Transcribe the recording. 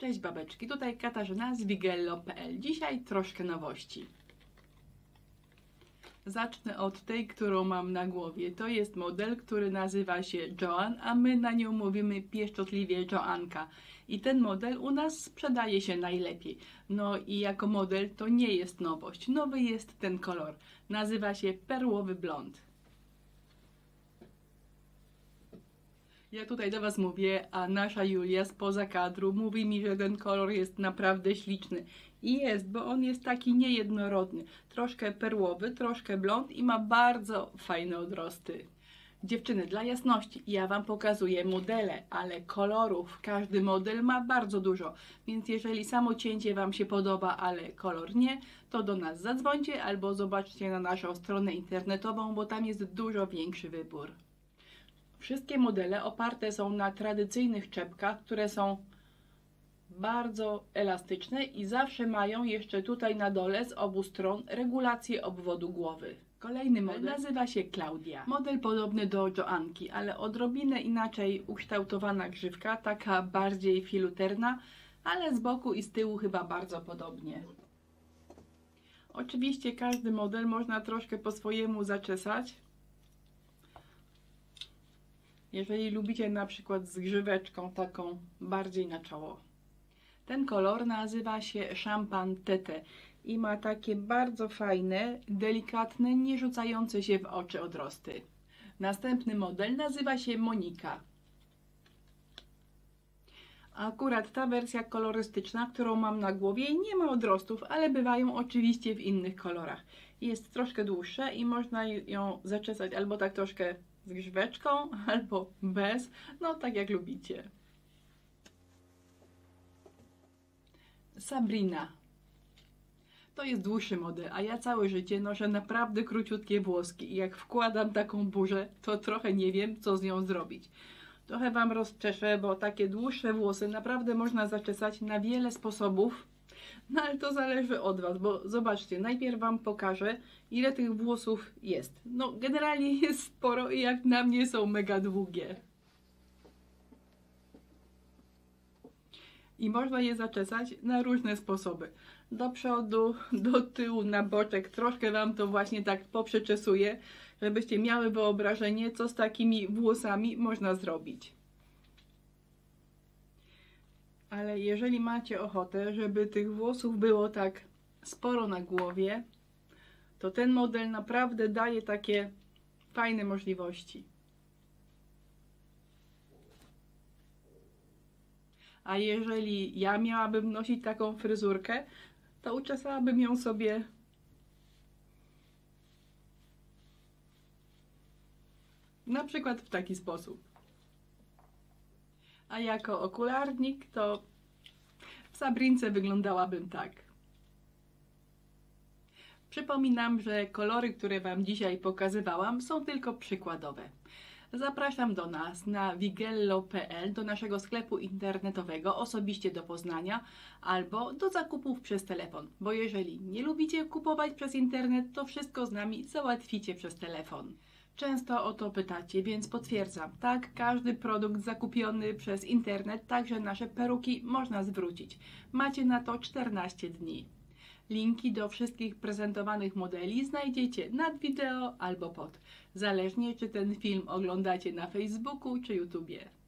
Cześć babeczki, tutaj Katarzyna z wigello.pl. Dzisiaj troszkę nowości. Zacznę od tej, którą mam na głowie. To jest model, który nazywa się Joan, a my na nią mówimy pieszczotliwie Joanka. I ten model u nas sprzedaje się najlepiej. No i jako model to nie jest nowość. Nowy jest ten kolor. Nazywa się perłowy blond. Ja tutaj do Was mówię, a nasza Julia spoza kadru mówi mi, że ten kolor jest naprawdę śliczny. I jest, bo on jest taki niejednorodny. Troszkę perłowy, troszkę blond i ma bardzo fajne odrosty. Dziewczyny, dla jasności, ja Wam pokazuję modele, ale kolorów każdy model ma bardzo dużo. Więc jeżeli samo cięcie Wam się podoba, ale kolor nie, to do nas zadzwońcie albo zobaczcie na naszą stronę internetową, bo tam jest dużo większy wybór. Wszystkie modele oparte są na tradycyjnych czepkach, które są bardzo elastyczne i zawsze mają jeszcze tutaj na dole z obu stron regulację obwodu głowy. Kolejny model nazywa się Claudia. Model podobny do Joanki, ale odrobinę inaczej ukształtowana grzywka, taka bardziej filuterna, ale z boku i z tyłu chyba bardzo podobnie. Oczywiście każdy model można troszkę po swojemu zaczesać. Jeżeli lubicie na przykład z grzyweczką taką bardziej na czoło. Ten kolor nazywa się Champagne Tete i ma takie bardzo fajne, delikatne, nie rzucające się w oczy odrosty. Następny model nazywa się Monika. Akurat ta wersja kolorystyczna, którą mam na głowie, nie ma odrostów, ale bywają oczywiście w innych kolorach. Jest troszkę dłuższa i można ją zaczesać albo tak troszkę z grzyweczką, albo bez, no tak jak lubicie. Sabrina. To jest dłuższy model, a ja całe życie noszę naprawdę króciutkie włoski i jak wkładam taką burzę, to trochę nie wiem, co z nią zrobić. Trochę Wam rozczeszę, bo takie dłuższe włosy naprawdę można zaczesać na wiele sposobów, no ale to zależy od Was, bo zobaczcie, najpierw Wam pokażę, ile tych włosów jest. No generalnie jest sporo i jak na mnie są mega długie. I można je zaczesać na różne sposoby. Do przodu, do tyłu, na boczek. Troszkę Wam to właśnie tak poprzeczesuję, żebyście miały wyobrażenie, co z takimi włosami można zrobić. Ale jeżeli macie ochotę, żeby tych włosów było tak sporo na głowie, to ten model naprawdę daje takie fajne możliwości. A jeżeli ja miałabym nosić taką fryzurkę, to uczesałabym ją sobie na przykład w taki sposób. A jako okularnik to w Sabrince wyglądałabym tak. Przypominam, że kolory, które Wam dzisiaj pokazywałam, są tylko przykładowe. Zapraszam do nas na wigello.pl, do naszego sklepu internetowego, osobiście do Poznania, albo do zakupów przez telefon, bo jeżeli nie lubicie kupować przez internet, to wszystko z nami załatwicie przez telefon. Często o to pytacie, więc potwierdzam, tak, każdy produkt zakupiony przez internet, także nasze peruki można zwrócić. Macie na to 14 dni. Linki do wszystkich prezentowanych modeli znajdziecie nad wideo albo pod, zależnie czy ten film oglądacie na Facebooku czy YouTubie.